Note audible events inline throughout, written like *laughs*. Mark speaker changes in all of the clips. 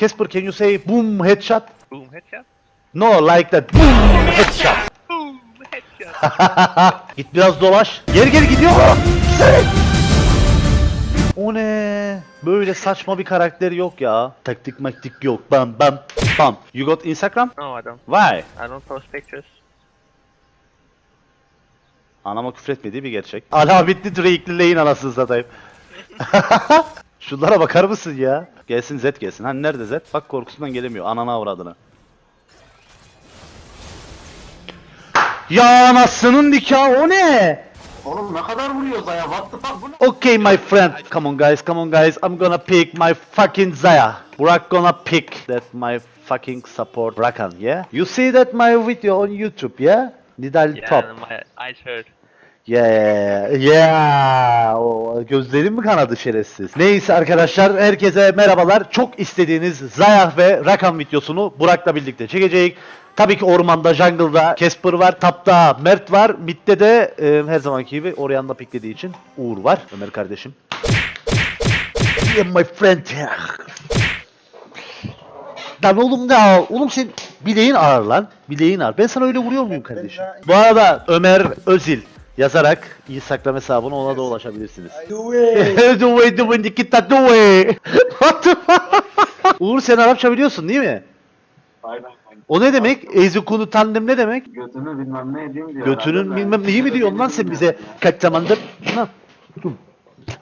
Speaker 1: Casper, can you say boom headshot?
Speaker 2: Boom headshot.
Speaker 1: No, like that. Boom headshot. *laughs*
Speaker 2: Boom headshot. *laughs*
Speaker 1: Git biraz dolaş. Geri geri gidiyor. O ne? Böyle saçma bir karakter yok ya. Taktik maktik yok. Bam bam bam. You got Instagram?
Speaker 2: no, I don't.
Speaker 1: Why?
Speaker 2: I don't post pictures.
Speaker 1: Anama küfretmediği bir gerçek. Alametli Drake'li lane anasını satayım. *laughs* Şunlara bakar mısın ya? Gelsin Z gelsin. Hani nerede Z? Bak korkusundan gelemiyor. Anana avradını. Ya anasının nikahı o ne?
Speaker 3: Oğlum ne kadar vuruyor Zaya? What the fuck? Bu ne?
Speaker 1: Okay my friend. Come on guys, come on guys. I'm gonna pick my fucking Zaya. Burak gonna pick that my fucking support Rakan, yeah? You see that my video on YouTube, yeah? Nidal
Speaker 2: Yeah,
Speaker 1: top.
Speaker 2: my eyes hurt.
Speaker 1: Yeah, yeah. O gözlerim mi kanadı şerefsiz? Neyse arkadaşlar herkese merhabalar. Çok istediğiniz Zayah ve Rakan videosunu Burak'la birlikte çekeceğiz. Tabii ki ormanda, jungle'da Casper var, tapta Mert var, midde de e, her zamanki gibi Orianna piklediği için Uğur var. Ömer kardeşim. Yeah my friend. Lan oğlum ne ağır? Oğlum sen bileğin ağır lan. Bileğin ağır. Ben sana öyle vuruyor muyum kardeşim? Bu arada Ömer Özil yazarak Instagram hesabına ona da ulaşabilirsiniz. the way the way Nikita the way. What the fuck? Uğur sen Arapça biliyorsun değil mi?
Speaker 3: Aynen.
Speaker 1: O ne demek? Ezukunu tanrım ne demek?
Speaker 3: Götünü bilmem ne edeyim diyor.
Speaker 1: Götünün
Speaker 3: herhalde.
Speaker 1: bilmem neyi mi diyorsun lan sen bize kaç zamandır? Lan, dur.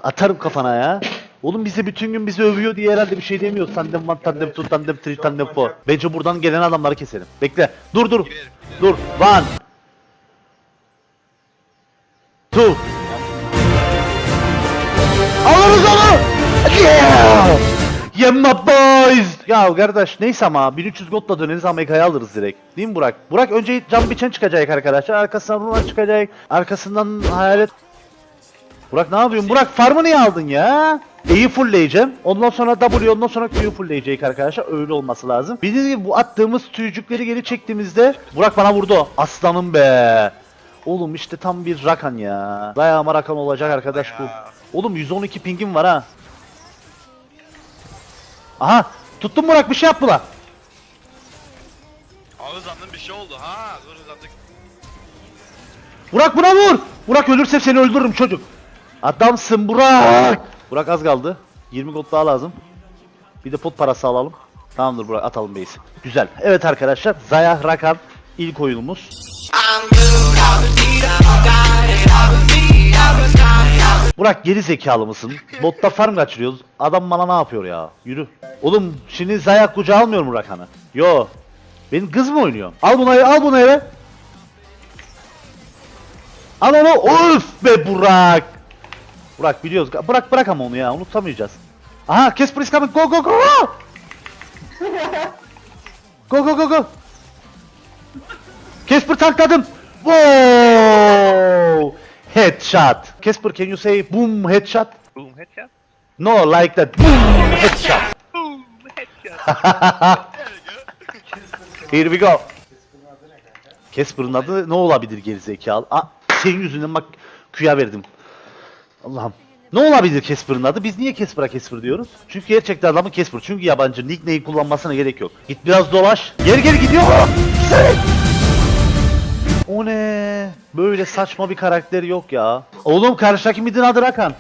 Speaker 1: Atarım kafana ya. Oğlum bize bütün gün bizi övüyor diye herhalde bir şey demiyor. Tandem one, tandem two, tandem three, tandem four. Bence buradan gelen adamları keselim. Bekle. Dur dur. Dur. One. Two. Alırız onu. Yeah. Yeah my boys. Ya kardeş neyse ama 1300 gotla döneriz Amerika'ya alırız direkt. Değil mi Burak? Burak önce can biçen çıkacak arkadaşlar. Arkasından Runan çıkacak. Arkasından hayalet. Burak ne yapıyorsun? Burak farmı niye aldın ya? E'yi fullleyeceğim. Ondan sonra W, ondan sonra Q'yu fullleyecek arkadaşlar. Öyle olması lazım. Bildiğiniz gibi bu attığımız tüycükleri geri çektiğimizde Burak bana vurdu. Aslanım be. Oğlum işte tam bir rakan ya. Dayağıma rakan olacak arkadaş bu. Oğlum 112 pingim var ha. Aha tuttum Burak bir şey yap bula.
Speaker 4: Abi zandım bir şey oldu ha. Dur zandık.
Speaker 1: Burak buna vur. Burak ölürse seni öldürürüm çocuk. Adamsın Burak. Burak az kaldı. 20 gold daha lazım. Bir de pot parası alalım. Tamamdır Burak atalım base. Güzel. Evet arkadaşlar Zaya Rakan ilk oyunumuz. Burak geri zekalı mısın? Botta farm kaçırıyoruz. Adam bana ne yapıyor ya? Yürü. Oğlum şimdi Zaya kucağa almıyor mu Rakan'ı? Yo. Benim kız mı oynuyor? Al bunu al bunu eve. Al onu. Of be Burak. Burak biliyoruz. Bırak bırak ama onu ya. Unutamayacağız. Aha Casper is coming. Go go go. Go go go go. Casper tankladım. Wow. Headshot. Casper can you say boom headshot?
Speaker 2: Boom headshot.
Speaker 1: No like that. Boom headshot.
Speaker 2: Boom headshot. *laughs*
Speaker 1: Here we go. Casper'ın adı ne olabilir gerizekalı? Aa, senin yüzünden bak küya verdim. Allah'ım. Ne olabilir Casper'ın adı? Biz niye Casper'a Casper diyoruz? Çünkü gerçekten adamın Casper. Çünkü yabancı nickname kullanmasına gerek yok. Git biraz dolaş. Geri geri gidiyor. Sen! O ne? Böyle saçma bir karakter yok ya. Oğlum karşıdaki midin adı Rakan.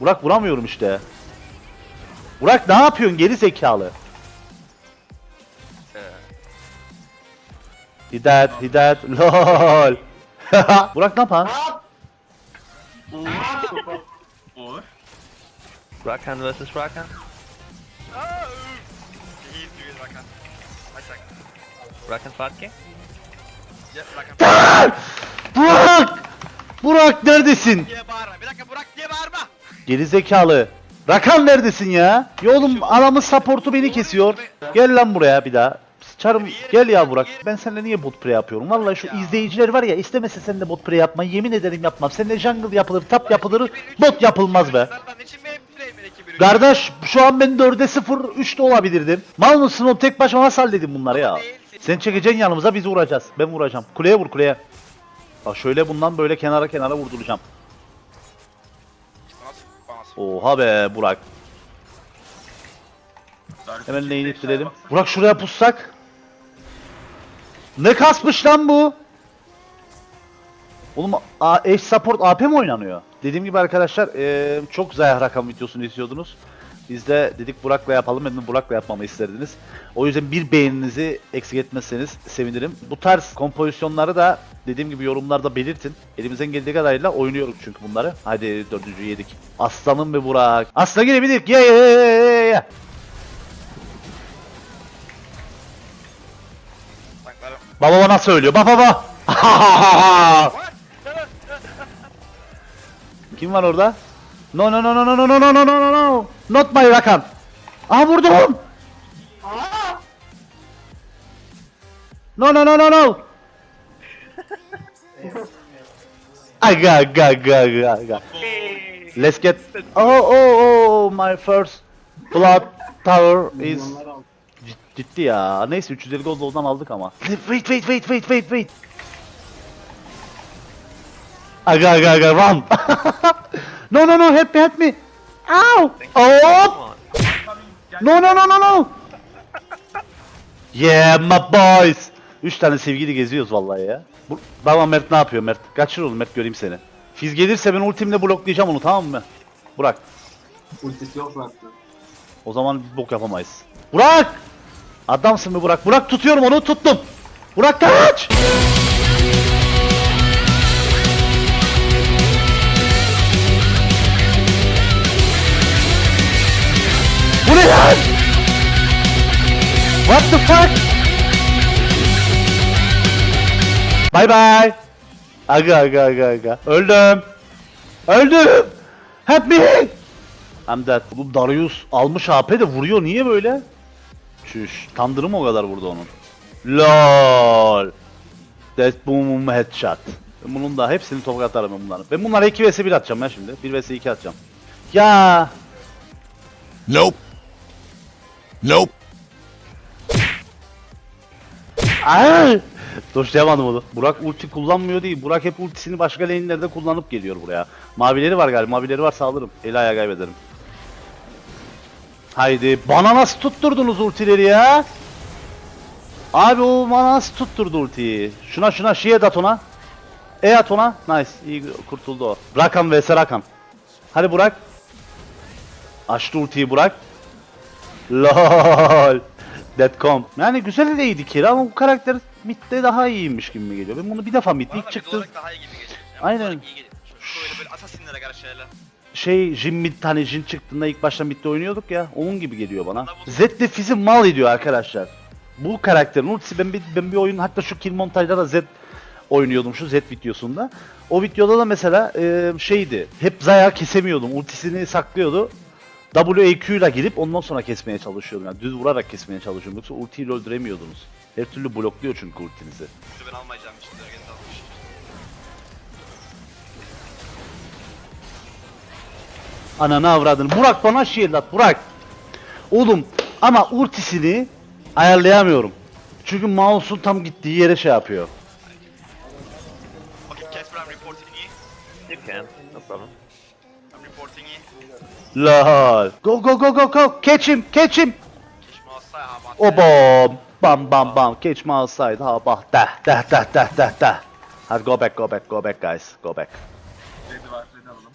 Speaker 1: Burak vuramıyorum işte. Burak ne yapıyorsun geri zekalı? Hidayet, Hidayet, lol. *laughs* Burak ne yapan?
Speaker 2: Rakan versus Rakan.
Speaker 4: Rakan
Speaker 2: Fatke.
Speaker 4: Ya. *laughs*
Speaker 1: Burak! Burak neredesin?
Speaker 4: Diye bağırma. Bir dakika Burak diye bağırma.
Speaker 1: Geri zekalı. Rakan neredesin ya? Ya oğlum anamın supportu beni kesiyor. Gel lan buraya bir daha. Çarım gel ya Burak. Ben seninle niye bot play yapıyorum? Vallahi şu izleyiciler var ya istemese sen de bot play yapmayı yemin ederim yapmam. Seninle jungle yapılır, tap yapılır, bot yapılmaz be. Kardeş şu an ben 4'e 0 3'te olabilirdim. Mal mısın o tek başıma nasıl halledin bunları ya? Sen çekeceksin yanımıza biz vuracağız. Ben vuracağım. Kuleye vur kuleye. Bak şöyle bundan böyle kenara kenara vurduracağım. Oha be Burak. Hemen neyini ittirelim. Burak şuraya pussak. Ne kasmış lan bu? Oğlum A- eş support AP mi oynanıyor? Dediğim gibi arkadaşlar eee, çok Zayah rakam videosunu istiyordunuz. Biz de dedik Burak'la yapalım. Ben de Burak'la yapmamı isterdiniz. O yüzden bir beğeninizi eksik etmezseniz sevinirim. Bu tarz kompozisyonları da dediğim gibi yorumlarda belirtin. Elimizden geldiği kadarıyla oynuyoruz çünkü bunları. Hadi dördüncüyü yedik. Aslanım ve Burak. Aslan girebildik. Ye ye ye ye. Baba bana söylüyor. Baba baba. *laughs* Kim var orada? No no no no no no no no no no no. Not my Rakan. Aha vurdum. No no no no no. *laughs* Aga aga aga aga aga. Let's get Oh oh oh my first blood tower is. Cid- Ciddi ya. Neyse 350 gold oradan aldık ama. Wait wait wait wait wait wait. Aga aga aga run. *laughs* no no no help me help me. Ow. Oh. No no no no no. *laughs* Yeah my boys. 3 tane sevgili geziyoruz vallahi ya. Bu, tamam Mert ne yapıyor Mert? Kaçır oğlum Mert göreyim seni. Fiz gelirse ben ultimle bloklayacağım onu tamam mı? Burak.
Speaker 3: Ultisi yok zaten.
Speaker 1: O zaman bir bok yapamayız. Burak! Adamsın mı Burak? Burak tutuyorum onu tuttum. Burak kaç! Lan? What the fuck? Bye bye. Aga aga aga aga. Öldüm. Öldüm. Help me. I'm dead. Bu Darius almış AP de vuruyor niye böyle? Çüş. Tandırı mı o kadar vurdu onun? LOL. Death boom headshot. Ben bunun da hepsini tokat atarım ben bunların. Ben bunlara 2 vs 1 atacağım ya şimdi. 1 vs 2 atacağım. Ya.
Speaker 5: Nope. Nope.
Speaker 1: Ay! Doşlayamadım onu. Burak ulti kullanmıyor değil. Burak hep ultisini başka lane'lerde kullanıp geliyor buraya. Mavileri var galiba. Mavileri var saldırırım. Eli ayağı kaybederim. Haydi. Bana nasıl tutturdunuz ultileri ya? Abi o bana nasıl tutturdu ultiyi? Şuna şuna şiye at ona. E at ona. Nice. İyi kurtuldu o. Rakan vs Rakan. Hadi Burak. Açtı ultiyi Burak. LOL. Deadcom. Yani güzel de iyiydi Kira ama bu karakter midde daha iyiymiş gibi mi geliyor? Ben bunu bir defa midde ilk
Speaker 4: Bana
Speaker 1: çıktı.
Speaker 4: daha iyi gibi geliyor. Yani
Speaker 1: Aynen.
Speaker 4: olarak iyi geliyor. Böyle böyle asasinlere karşı.
Speaker 1: Şey Jin mid hani Jin çıktığında ilk başta midde oynuyorduk ya. Onun gibi geliyor bana. Zed'le Fizz'i mal ediyor arkadaşlar. Bu karakterin ultisi ben bir, ben bir oyun hatta şu kill montajlarda Zed oynuyordum şu Zed videosunda. O videoda da mesela e, şeydi. Hep Zaya kesemiyordum. Ultisini saklıyordu. WAQ ile girip ondan sonra kesmeye çalışıyordum. Yani düz vurarak kesmeye çalışıyordum. Yoksa ultiyle öldüremiyordunuz. Her türlü blokluyor çünkü ultinizi.
Speaker 4: Bizi ben almayacağım işte. Ergen almış.
Speaker 1: Ananı avradını. Burak bana shield at Burak. Oğlum ama ultisini ayarlayamıyorum. Çünkü mouse'un tam gittiği yere şey yapıyor.
Speaker 4: Okay, Casper, I'm reporting you.
Speaker 2: You can. No problem.
Speaker 1: Lol. Go go go go go. Catch him, catch him.
Speaker 4: Kişme olsa ya aman.
Speaker 1: O bom. Bam bam bam. Catch me outside. Ha bah. Dah dah dah dah dah dah. Hadi go back go back go back guys. Go back.
Speaker 3: Var, alalım.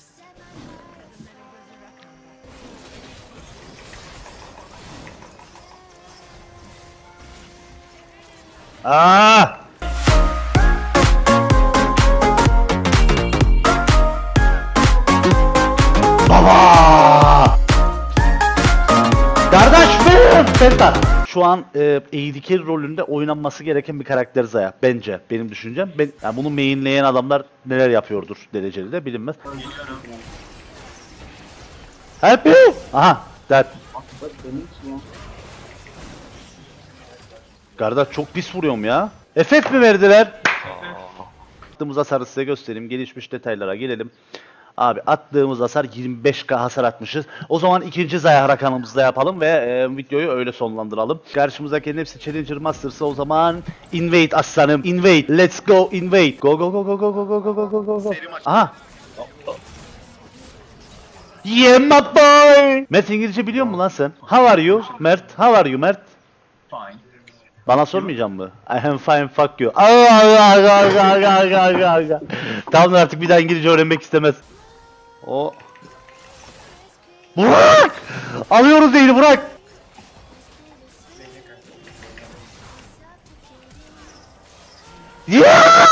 Speaker 1: Ah! Penta. Şu an e, carry rolünde oynanması gereken bir karakter Zaya. Bence. Benim düşüncem. Ben, yani bunu mainleyen adamlar neler yapıyordur dereceli de bilinmez. Happy! Aha!
Speaker 3: Ya.
Speaker 1: Kardeş çok pis vuruyorum ya. Efekt mi verdiler? Attığımız hasarı size göstereyim. Gelişmiş detaylara gelelim. Abi attığımız hasar 25k hasar atmışız. O zaman ikinci Zaya rakamımızda yapalım ve e, videoyu öyle sonlandıralım. Karşımızdaki hepsi Challenger Masters'ı o zaman invade aslanım. Invade. Let's go invade. Go go go go go go go go go go go. Aha. Yeah my boy. Mert İngilizce biliyor musun lan sen? How are you? Mert, how are you Mert?
Speaker 3: Fine.
Speaker 1: Bana sormayacağım mı? I am fine fuck you. Aa, aa, aa, aa, aa, aa, aa, aa. Tamam artık bir daha İngilizce öğrenmek istemez. O. Burak! Alıyoruz değil Burak. Yeah!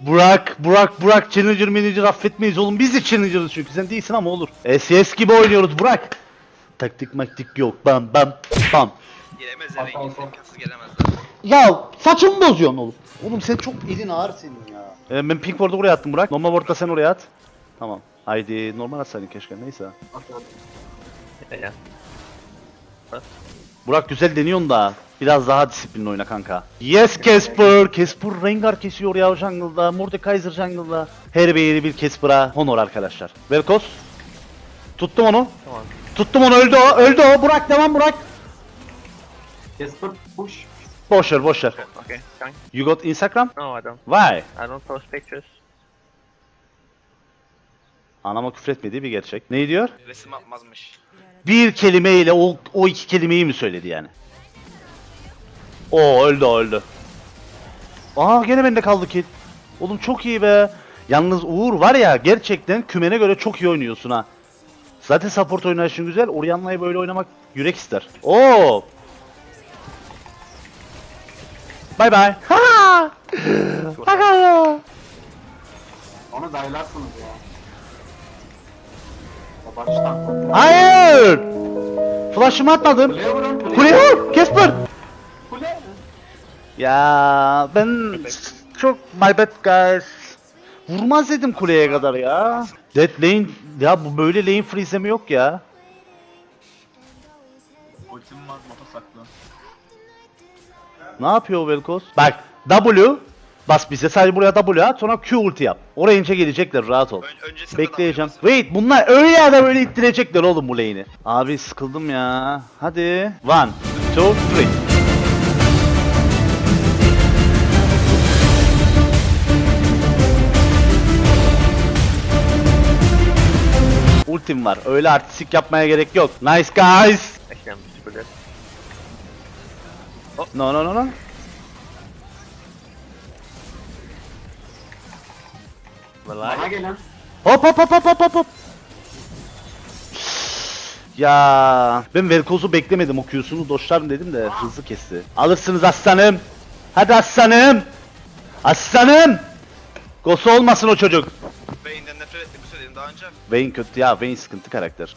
Speaker 1: Burak, Burak, Burak Challenger Manager affetmeyiz oğlum. Biz de Challenger'ız çünkü sen değilsin ama olur. SES gibi oynuyoruz Burak. Taktik maktik yok. Bam bam bam.
Speaker 3: Olsa-
Speaker 4: İmkansız gelemezler.
Speaker 1: Ya saçımı bozuyorsun oğlum. Oğlum sen çok elin ağır senin ya. Ee, ben pink ward'u buraya attım Burak. Normal ward'da sen oraya at. Tamam. Haydi normal atsaydın keşke neyse.
Speaker 3: Atıyorum.
Speaker 2: Yeah, yeah.
Speaker 1: Burak güzel deniyorsun da. Biraz daha disiplinli oyna kanka. Yes Casper. Casper Rengar kesiyor ya jungle'da. Mordekaiser jungle'da. Her bir bir Casper'a honor arkadaşlar. Velkos. Tuttum onu.
Speaker 2: On.
Speaker 1: Tuttum onu öldü o. Öldü o. Burak devam Burak.
Speaker 3: Casper push.
Speaker 1: Boş ver boş ver.
Speaker 2: Okay, fine.
Speaker 1: You got Instagram?
Speaker 2: No, I don't.
Speaker 1: Why?
Speaker 2: I don't post pictures.
Speaker 1: Anama küfretmediği bir gerçek. Ne diyor?
Speaker 4: Resim atmazmış.
Speaker 1: Bir kelimeyle o, o iki kelimeyi mi söyledi yani? O öldü öldü. Aa gene bende kaldı kill. Oğlum çok iyi be. Yalnız Uğur var ya gerçekten kümene göre çok iyi oynuyorsun ha. Zaten support oynayışın güzel. Orianna'yı böyle oynamak yürek ister. Oo. Bye bye. *laughs* Ha! Baka ya.
Speaker 3: Onu daylarsınız ya. Ya baştan.
Speaker 1: Hayır. Flash'ımı atmadım.
Speaker 3: Kuleye vurun.
Speaker 1: Kuleye vur. Casper.
Speaker 3: Kule.
Speaker 1: Ya ben çok my bad guys. Vurmaz dedim kuleye kadar ya. Dead lane ya bu böyle lane freeze'leme yok ya.
Speaker 3: Ultim var moto saklı.
Speaker 1: Ne yapıyor o Velkos? Bak W bas bize sadece buraya W at sonra Q ulti yap. O range'e gelecekler rahat ol.
Speaker 4: Ön, öncesinde
Speaker 1: Bekleyeceğim. Wait bunlar öyle ya da böyle ittirecekler oğlum bu lane'i. Abi sıkıldım ya. Hadi. One, two, three. Ultim var. Öyle artistik yapmaya gerek yok. Nice guys.
Speaker 2: I'm dead.
Speaker 1: No no no no.
Speaker 3: Bana
Speaker 2: alive.
Speaker 3: gelen.
Speaker 1: Hop hop hop hop hop hop hop. Ya ben Velkoz'u beklemedim o Q'sunu doşlarım dedim de hızlı kesti. Alırsınız aslanım. Hadi aslanım. Aslanım. Gosu olmasın o çocuk.
Speaker 4: Vayne'den nefret ettiğimi söyledim daha önce.
Speaker 1: Vayne kötü ya Vayne sıkıntı karakter.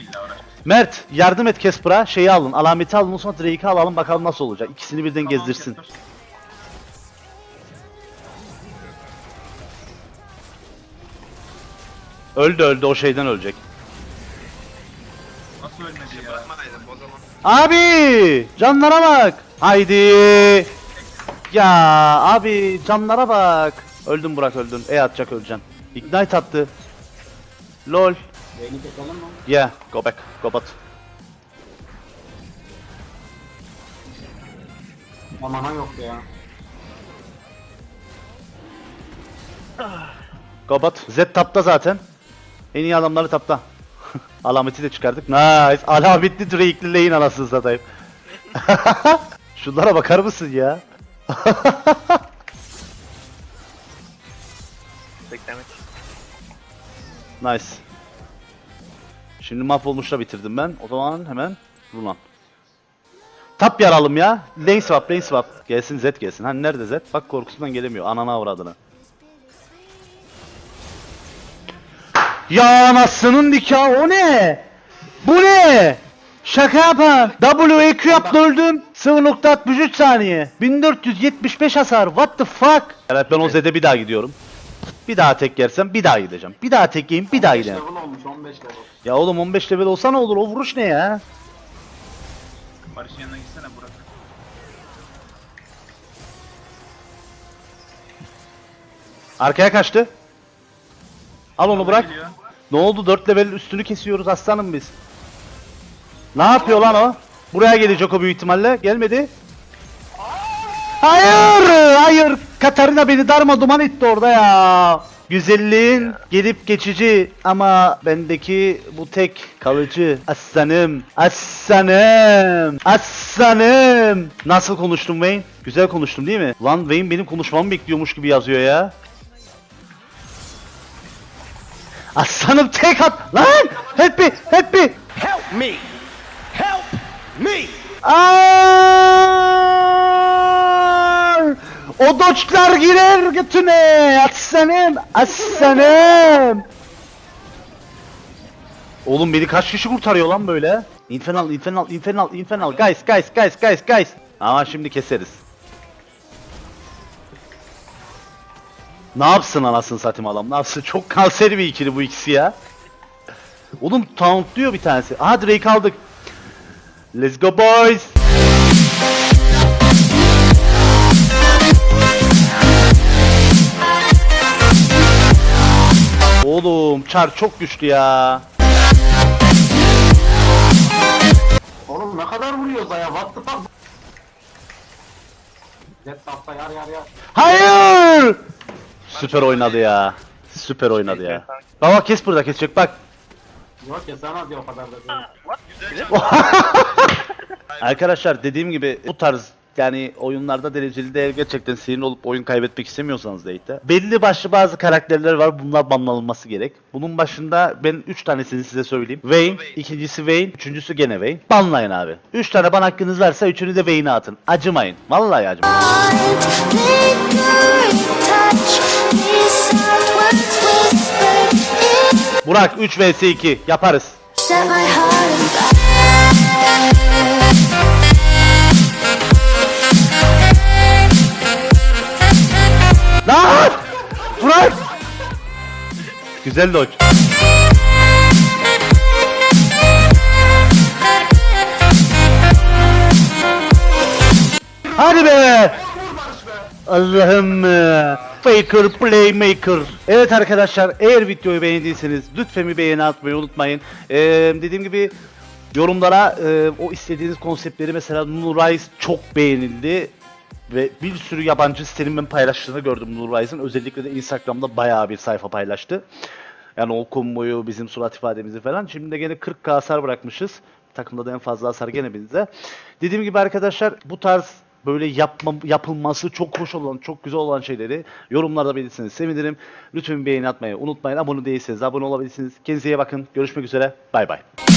Speaker 3: İlla.
Speaker 1: Mert yardım et Casper'a şeyi alın alameti alın sonra Drake'i alalım bakalım nasıl olacak. İkisini birden
Speaker 3: Tamam,
Speaker 1: gezdirsin.
Speaker 3: Casper.
Speaker 1: Öldü öldü o şeyden ölecek.
Speaker 3: Nasıl ölmedi ya?
Speaker 4: Bırakmadaydım o zaman.
Speaker 1: Abi canlara bak. Haydi. Ya abi canlara bak. Öldün Burak öldün. E atacak öleceksin. Ignite attı. Lol.
Speaker 3: Beyni keselim mi?
Speaker 1: Yeah, go back. Go bot.
Speaker 3: Amana yok ya.
Speaker 1: Go bot. Z tapta zaten. En iyi adamları tapta. *laughs* Alameti de çıkardık. Nice. Alametli Drake'li lane anasını satayım. *laughs* Şunlara bakar mısın ya?
Speaker 2: Big damage.
Speaker 1: Nice. Şimdi mahvolmuşla bitirdim ben. O zaman hemen Runan. Tap yaralım ya. Lane swap, lane swap. Gelsin Z gelsin. Hani nerede Z? Bak korkusundan gelemiyor. Anana avradını. Ya anasının nikahı o ne? Bu ne? Şaka yapan. WQ yaptı öldüm. 0.63 saniye. 1475 hasar. What the fuck? Evet ben o Z'de bir daha gidiyorum. Bir daha tek yersem bir daha gideceğim. Bir daha tek yiyeyim bir daha
Speaker 3: 15
Speaker 1: gideceğim.
Speaker 3: level olmuş 15 level.
Speaker 1: Ya oğlum 15 level olsa ne olur? O vuruş ne ya?
Speaker 3: Barış'ın yanına gitsene Burak.
Speaker 1: Arkaya kaçtı. Al onu bırak.
Speaker 3: Geliyor.
Speaker 1: Ne oldu? 4 level üstünü kesiyoruz aslanım biz. Ne yapıyor lan o? Buraya gelecek o büyük ihtimalle. Gelmedi. Hayır! Hayır! Katarina beni darma duman etti orada ya. Güzelliğin gelip geçici ama bendeki bu tek kalıcı. Aslanım, aslanım, aslanım. Nasıl konuştum Wayne? Güzel konuştum değil mi? Lan Wayne benim konuşmamı bekliyormuş gibi yazıyor ya. Aslanım tek at. Lan! Happy, happy.
Speaker 5: Help me! Help me!
Speaker 1: Aaaaaaar! O doçlar girer götüne! Aslanım! Aslanım! Oğlum beni kaç kişi kurtarıyor lan böyle? Infernal, infernal, infernal, infernal. Guys, guys, guys, guys, guys. Ama şimdi keseriz. Ne yapsın anasını satayım adam? Ne yapsın? Çok kanser bir ikili bu ikisi ya. Oğlum taunt diyor bir tanesi. Aha Drake aldık. Let's go boys. Çar çok güçlü ya.
Speaker 3: Oğlum ne kadar vuruyoruz ya? What the fuck? Jet tapta yar yar yar.
Speaker 1: Hayır! Süper oynadı ya. Süper oynadı ya. Baba kes burada kesecek bak.
Speaker 3: Yok ya sana diyor o kadar da değil. *laughs*
Speaker 1: Arkadaşlar dediğim gibi bu tarz yani oyunlarda dereceli de gerçekten sinir olup oyun kaybetmek istemiyorsanız date'de. Belli başlı bazı karakterler var bunlar banlanılması gerek. Bunun başında ben 3 tanesini size söyleyeyim. Vayne, ikincisi Vayne, üçüncüsü gene Vayne. Banlayın abi. 3 tane ban hakkınız varsa üçünü de Vayne'e atın. Acımayın. Vallahi acımayın. Burak 3 vs 2 yaparız.
Speaker 6: set my heart
Speaker 1: Güzel dodge. Hadi be! Allah'ım. Faker Playmaker. Evet arkadaşlar eğer videoyu beğendiyseniz lütfen bir beğeni atmayı unutmayın. Ee, dediğim gibi yorumlara e, o istediğiniz konseptleri mesela Nurize çok beğenildi. Ve bir sürü yabancı sitenin ben paylaştığını gördüm Nurize'ın. Özellikle de Instagram'da bayağı bir sayfa paylaştı. Yani o komboyu, bizim surat ifademizi falan. Şimdi de gene 40k hasar bırakmışız. Takımda da en fazla hasar gene bizde. Dediğim gibi arkadaşlar bu tarz böyle yapma, yapılması çok hoş olan, çok güzel olan şeyleri yorumlarda belirtirseniz sevinirim. Lütfen beğeni atmayı unutmayın. Abone değilseniz abone olabilirsiniz. Kendinize iyi bakın. Görüşmek üzere. Bay bay.